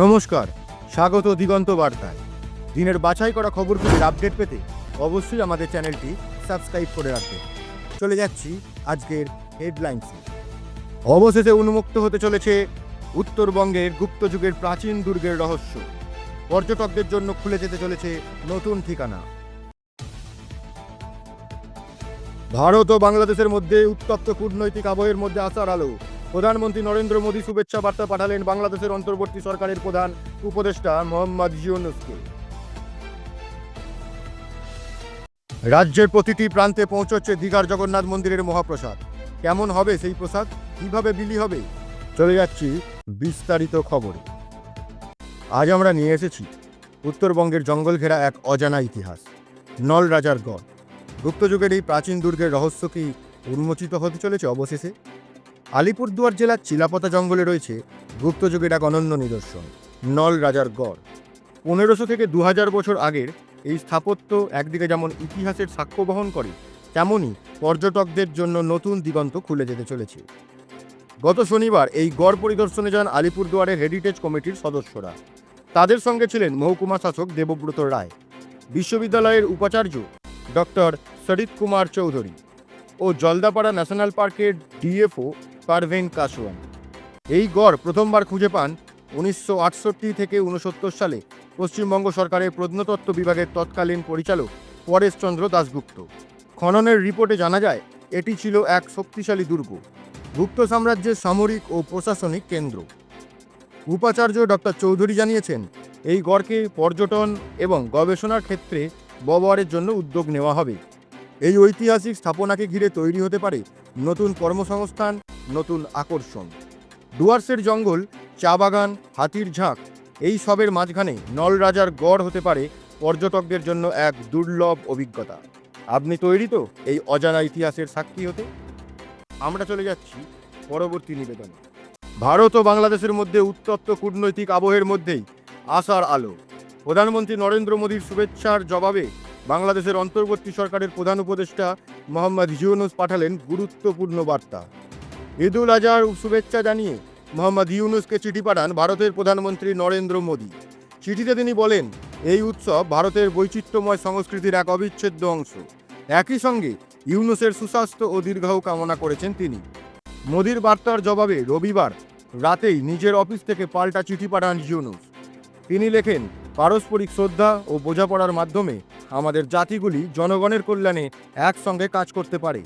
নমস্কার, স্বাগত দিগন্ত বার্তায়। দিনের বাছাই করা খবরগুলির আপডেট পেতে অবশ্যই আমাদের চ্যানেলটি সাবস্ক্রাইব করে রাখবেন। চলে যাচ্ছি আজকের হেডলাইন্সে অবশেষে উন্মুক্ত হতে চলেছে উত্তরবঙ্গের গুপ্ত যুগের প্রাচীন দুর্গের রহস্য। পর্যটকদের জন্য খুলে যেতে চলেছে নতুন ঠিকানা। ভারত ও বাংলাদেশের মধ্যে উত্তপ্ত কূটনৈতিক আবহের মধ্যে আসার আলো। প্রধানমন্ত্রী নরেন্দ্র মোদী শুভেচ্ছা বার্তা পাঠালেন বাংলাদেশের অন্তর্বর্তী সরকারের প্রধান উপদেষ্টা মোহাম্মদ ইউনুসকে। রাজ্যের প্রতিটি প্রান্তে পৌঁছচ্ছে দীঘার জগন্নাথ মন্দিরের মহাপ্রসাদ। কেমন হবে সেই প্রসাদ? কীভাবে বিলি হবে? চলে যাচ্ছি বিস্তারিত খবরে। আজ আমরা নিয়ে এসেছি উত্তরবঙ্গের জঙ্গল ঘেরা এক অজানা ইতিহাস নল রাজার গড়। গুপ্তযুগের এই প্রাচীন দুর্গের রহস্য কি উন্মোচিত হতে চলেছে অবশেষে? আলিপুরদুয়ার জেলার চিলাপতা জঙ্গলে রয়েছে গুপ্তযুগের এক অনন্য নিদর্শন, নল রাজার গড়। পনেরোশো থেকে দু হাজার বছর আগের এই স্থাপত্য একদিকে যেমন ইতিহাসের সাক্ষ্য বহন করে তেমনই পর্যটকদের জন্য নতুন দিগন্ত খুলে যেতে চলেছে। গত শনিবার এই গড় পরিদর্শনে যান আলিপুরদুয়ারের হেরিটেজ কমিটির সদস্যরা। তাদের সঙ্গে ছিলেন মহকুমা শাসক দেবব্রত রায়, বিশ্ববিদ্যালয়ের উপাচার্য ডক্টর সরিত কুমার চৌধুরী ও জলদাপাড়া ন্যাশনাল পার্কের ডিএফও পারভেন কাসওয়ান এই গড় প্রথমবার খুঁজে পান উনিশশো আটষট্টি থেকে উনসত্তর সালে পশ্চিমবঙ্গ সরকারের প্রত্নতত্ত্ব বিভাগের তৎকালীন পরিচালক পরেশচন্দ্র দাশগুপ্ত। খননের রিপোর্টে জানা যায়, এটি ছিল এক শক্তিশালী দুর্গ, গুপ্ত সাম্রাজ্যের সামরিক ও প্রশাসনিক কেন্দ্র। উপাচার্য ডক্টর চৌধুরী জানিয়েছেন, এই গড়কে পর্যটন এবং গবেষণার ক্ষেত্রে ব্যবহারের জন্য উদ্যোগ নেওয়া হবে। এই ঐতিহাসিক স্থাপনাকে ঘিরে তৈরি হতে পারে নতুন কর্মসংস্থান নতুন আকর্ষণ। ডুয়ার্সের জঙ্গল, চা বাগান, হাতির ঝাঁক, এই সবের মাঝখানে নল রাজার গড় হতে পারে পর্যটকদের জন্য এক দুর্লভ অভিজ্ঞতা। আপনি তৈরি তো এই অজানা ইতিহাসের সাক্ষী হতে? আমরা চলে যাচ্ছি পরবর্তী নিবেদনে। ভারত ও বাংলাদেশের মধ্যে উত্তপ্ত কূটনৈতিক আবহের মধ্যেই আশার আলো। প্রধানমন্ত্রী নরেন্দ্র মোদীর শুভেচ্ছার জবাবে বাংলাদেশের অন্তর্বর্তী সরকারের প্রধান উপদেষ্টা মোহাম্মদ ইউনুস পাঠালেন গুরুত্বপূর্ণ বার্তা। ঈদুল আজহার শুভেচ্ছা জানিয়ে মোহাম্মদ ইউনুসকে চিঠি পাঠান ভারতের প্রধানমন্ত্রী নরেন্দ্র মোদী। চিঠিতে তিনি বলেন, এই উৎসব ভারতের বৈচিত্র্যময় সংস্কৃতির এক অবিচ্ছেদ্য অংশ। একই সঙ্গে ইউনুসের সুস্বাস্থ্য ও দীর্ঘায়ু কামনা করেছেন তিনি। মোদির বার্তার জবাবে রবিবার রাতেই নিজের অফিস থেকে পাল্টা চিঠি পাঠান ইউনুস। তিনি লেখেন, পারস্পরিক শ্রদ্ধা ও বোঝাপড়ার মাধ্যমে আমাদের জাতিগুলি জনগণের কল্যাণে একসঙ্গে কাজ করতে পারে।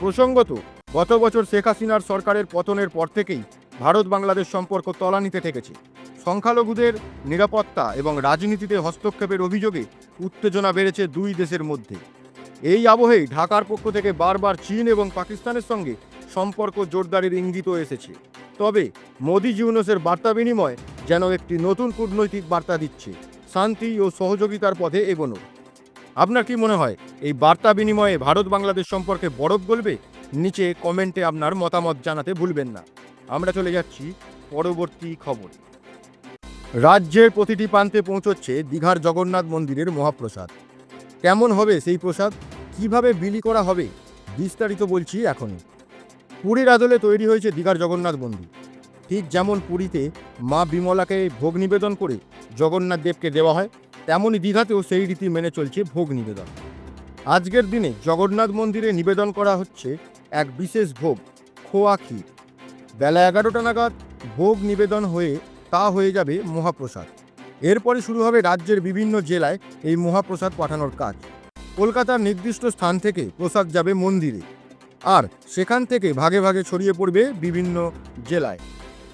প্রসঙ্গত গত বছর শেখ হাসিনার সরকারের পতনের পর থেকেই ভারত বাংলাদেশ সম্পর্ক তলানিতে ঠেকেছে। সংখ্যালঘুদের নিরাপত্তা এবং রাজনীতিতে হস্তক্ষেপের অভিযোগে উত্তেজনা বেড়েছে দুই দেশের মধ্যে। এই আবহেই ঢাকার পক্ষ থেকে বারবার চীন এবং পাকিস্তানের সঙ্গে সম্পর্ক জোরদারের ইঙ্গিতও এসেছে। তবে মোদি ইউনুসের বার্তা বিনিময় যেন একটি নতুন কূটনৈতিক বার্তা দিচ্ছে। শান্তি ও সহযোগিতার পথে এগোনো। আপনার কি মনে হয়, এই বার্তা বিনিময়ে ভারত বাংলাদেশ সম্পর্কে বরফ গলবে? নিচে কমেন্টে আপনার মতামত জানাতে ভুলবেন না। আমরা চলে যাচ্ছি পরবর্তী খবর। রাজ্যের প্রতিটি প্রান্তে পৌঁছচ্ছে দীঘার জগন্নাথ মন্দিরের মহাপ্রসাদ। কেমন হবে সেই প্রসাদ? কীভাবে বিলি করা হবে? বিস্তারিত বলছি এখনই। পুরীর আদলে তৈরি হয়েছে দীঘার জগন্নাথ মন্দির। ঠিক যেমন পুরীতে মা বিমলাকে ভোগ নিবেদন করে জগন্নাথ দেবকে দেওয়া হয় তেমনই দীঘাতেও সেই রীতি মেনে চলছে ভোগ নিবেদন। আজকের দিনে জগন্নাথ মন্দিরে নিবেদন করা হচ্ছে এক বিশেষ ভোগ, খোয়া ক্ষীর। বেলা এগারোটা নাগাদ ভোগ নিবেদন হয়ে তা হয়ে যাবে মহাপ্রসাদ। এরপরে শুরু হবে রাজ্যের বিভিন্ন জেলায় এই মহাপ্রসাদ পাঠানোর কাজ। কলকাতার নির্দিষ্ট স্থান থেকে প্রসাদ যাবে মন্দিরে। আর সেখান থেকে ভাগে ভাগে ছড়িয়ে পড়বে বিভিন্ন জেলায়।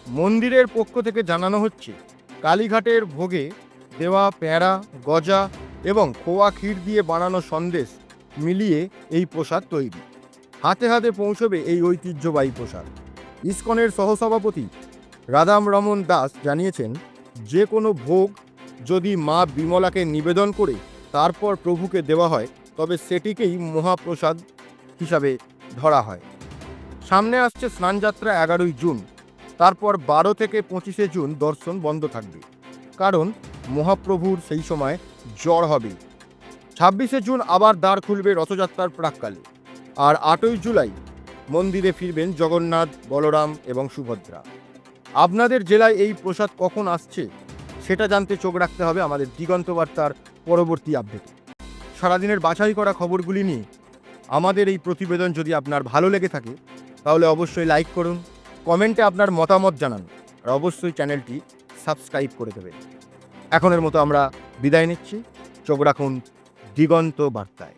মন্দিরের পক্ষ থেকে জানানো হচ্ছে, কালীঘাটের ভোগে দেওয়া প্যাঁড়া গজা এবং খোয়া ক্ষীর দিয়ে বানানো সন্দেশ মিলিয়ে এই প্রসাদ তৈরি। হাতে হাতে পৌঁছবে এই ঐতিহ্যবাহী প্রসাদ ইসকনের সহসভাপতি রাধাম রমন দাস জানিয়েছেন, যে কোনো ভোগ যদি মা বিমলাকে নিবেদন করে তারপর প্রভুকে দেওয়া হয়, তবে সেটিকেই মহাপ্রসাদ হিসাবে ধরা হয়। সামনে আসছে স্নানযাত্রা এগারোই জুন। তারপর বারো থেকে পঁচিশে জুন দর্শন বন্ধ থাকবে। কারণ মহাপ্রভুর সেই সময় জ্বর হবে। ছাব্বিশে জুন আবার দ্বার খুলবে রথযাত্রার প্রাককালে। আর আটই জুলাই মন্দিরে ফিরবেন জগন্নাথ, বলরাম এবং সুভদ্রা। আপনাদের জেলায় এই প্রসাদ কখন আসছে সেটা জানতে চোখ রাখতে হবে আমাদের দিগন্ত বার্তার পরবর্তী আপডেট। সারাদিনের বাছাই করা খবরগুলি নিয়ে আমাদের এই প্রতিবেদন যদি আপনার ভালো লেগে থাকে, তাহলে অবশ্যই লাইক করুন, কমেন্টে আপনার মতামত জানান, আর অবশ্যই চ্যানেলটি সাবস্ক্রাইব করে দেবেন। এখনের মতো আমরা বিদায় নিচ্ছি। চোখ রাখুন দিগন্ত বার্তায়